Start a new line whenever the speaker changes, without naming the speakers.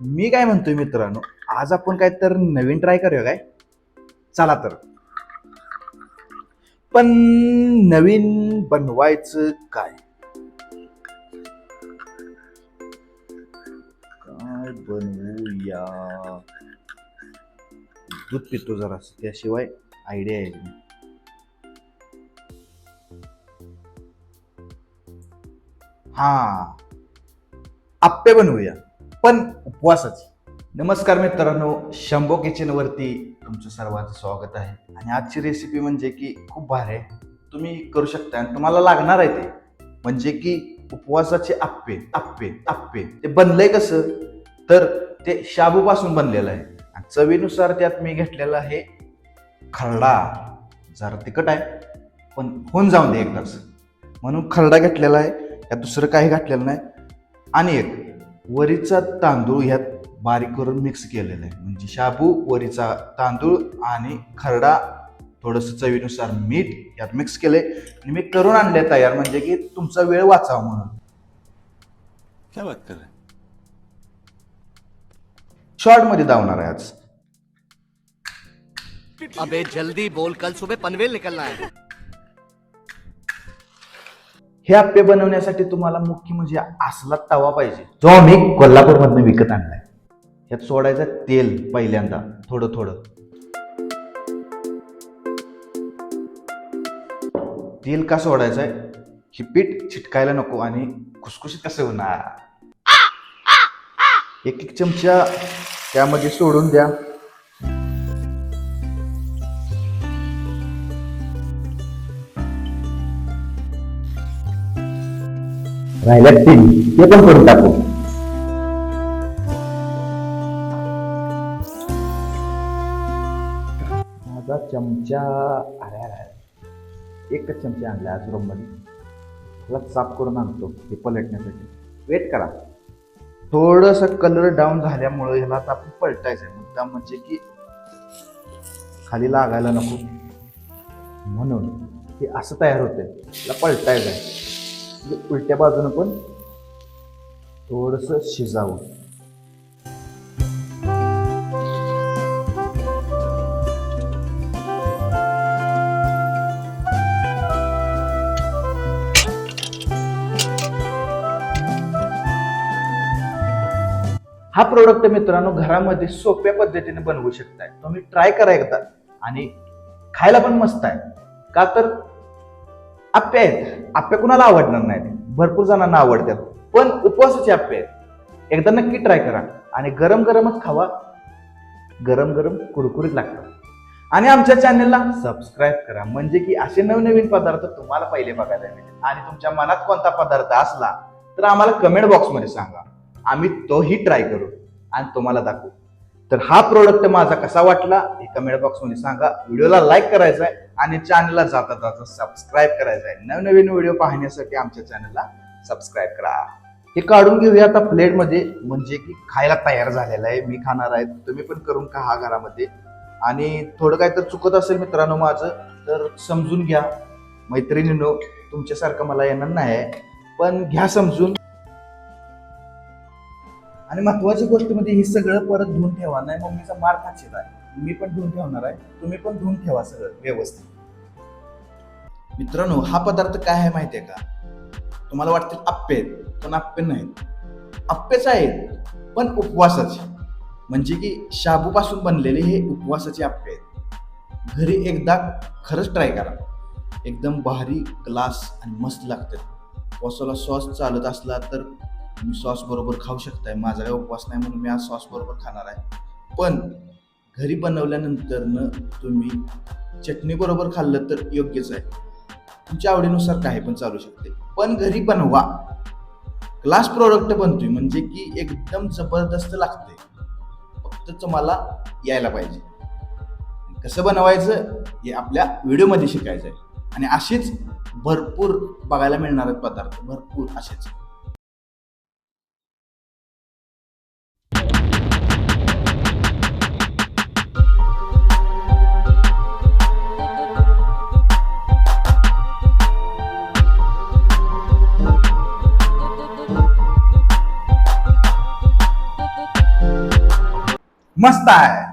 मी काय म्हणतोय मित्रांनो आज आपण काय तर नवीन ट्राय करूया काय? चला तर. पण नवीन बनवायचं काय? काय बनवूया? दूध पितो जरा त्याशिवाय आयडिया आहे. हा. आप्पे बनवूया. पण उपवासच. नमस्कार मित्रांनो शंभो किचनवरती तुमचं सर्वांचं स्वागत आहे. आणि आजची रेसिपी म्हणजे की खूप भारी आहे. तुम्ही करू शकता आणि तुम्हाला लागणार आहे ते. म्हणजे की उपवासाचे आप्पे आप्पे आप्पे. ते बनलंय कसं? तर ते शाबूपासून बनलेलं आहे. आणि चवीनुसार त्यात मी घेतलेलं आहे खरडा. जरा तिखट आहे पण होऊन जाऊन दे एकदाच. म्हणून खरडा घेतलेला आहे त्यात दुसरं काही घातलेलं नाही. आणि एक वरीचा तांदूळ ह्यात बारीक करून मिक्स केलेलं आहे. म्हणजे शाबू वरीचा तांदूळ आणि खरडा थोडंसं चवीनुसार मीठ यात मिक्स केलंय. आणि मी करून आणले तयार म्हणजे की तुमचा वेळ वाचावा म्हणून.
क्या बात कर रहे हैं?
शॉर्टमध्ये धावणार आहे आज.
अबे जल्दी बोल. कल सुबह पनवेल निकलना है।
हे आप्पे बनवण्यासाठी तुम्हाला मुख्य म्हणजे असला तवा पाहिजे. जो आम्ही कोल्हापूर मधनं विकत आणलाय. ह्यात सोडायचं तेल पहिल्यांदा थोडं थोडं. तेल का सोडायचं आहे ही पीठ चिटकायला नको आणि खुसखुशीत कसं होणार? एक एक चमचा त्यामध्ये सोडून द्या. राहिल्यात तीन ते पण करून टाकू. माझा चमचा अरे अरे एकच चमचा आणला आज रूममध्ये. त्याला साफ करून आणतो ते पलटण्यासाठी. वेट करा. थोडस कलर डाऊन झाल्यामुळे ह्याला आता आपण पलटायचं आहे. मुद्दा म्हणजे की खाली लागायला नको. म्हणून हे असं तयार होतंय. त्याला पलटायचं आहे. उलट्या बाजूनं पण थोडस शिजावं. हा प्रोडक्ट मित्रांनो घरामध्ये सोप्या पद्धतीने बनवू शकताय. तुम्ही ट्राय करा एकदा. आणि खायला पण मस्त आहे. का तर आप्पे आहेत. आप्पे कुणाला आवडणार नाहीत? भरपूर जणांना आवडतात. पण उपवासाचे आप्पे आहेत. एकदा नक्की ट्राय करा. आणि गरम गरमच खावा. गरम गरम कुरकुरीत लागतात. आणि आमच्या चॅनलला सबस्क्राईब करा. म्हणजे की असे नवनवीन पदार्थ तुम्हाला पहिले बघायला मिळतील. आणि तुमच्या मनात कोणता पदार्थ असला तर आम्हाला कमेंट बॉक्समध्ये सांगा. आम्ही तोही ट्राय करू. आणि तुम्हाला दाखवू. तर हा प्रोडक्ट माझा कसा वाटला हे कमेंट बॉक्समध्ये सांगा. व्हिडिओला लाईक करायचा आहे आणि चॅनलला जाता जाता सबस्क्राईब करायचा आहे नवनवीन व्हिडिओ पाहण्यासाठी आमच्या चॅनलला सबस्क्राईब करा. हे काढून घेऊया आता प्लेटमध्ये म्हणजे की खायला तयार झालेला आहे. मी खाणार आहे. तुम्ही पण करून खा घरामध्ये. आणि थोडं काय तर चुकत असेल मित्रांनो माझं तर समजून घ्या. मैत्रिणीनो तुमच्यासारखं मला येणार नाही. पण घ्या समजून. आणि महत्वाची गोष्ट म्हणजे हे सगळं परत धुवून ठेवा नाही मम्मीचा मार खाशील आहे मी पण धुवून ठेवणार आहे तुम्ही पण धुवून ठेवा सगळं व्यवस्थित. मित्रांनो हा पदार्थ काय आहे माहितीये का? तुम्हाला वाटतील आप्पे आहेत पण आप्पे नाहीत. आप्पेच आहेत पण उपवासाचे. म्हणजे की शाबूपासून बनलेले हे उपवासाचे आप्पे आहेत. घरी एकदा खरंच ट्राय करा. एकदम भारी ग्लास आणि मस्त लागतात. उपवासाला सॉस चालत असला तर तुम्ही सॉस बरोबर खाऊ शकताय. माझा काही उपवास नाही म्हणून मी आज सॉस बरोबर खाणार आहे. पण घरी बनवल्यानंतरनं तुम्ही चटणी बरोबर खाल्लं तर योग्यच आहे. तुमच्या आवडीनुसार काही पण चालू शकते. पण घरी बनवा. क्लास प्रोडक्ट बनतोय म्हणजे की एकदम जबरदस्त लागते फक्त तुम्हाला यायला पाहिजे. कसं बनवायचं हे आपल्या व्हिडिओमध्ये शिकायचं आहे आणि असेच भरपूर बघायला मिळणार आहेत पदार्थ. भरपूर असेच. मस्त आहे.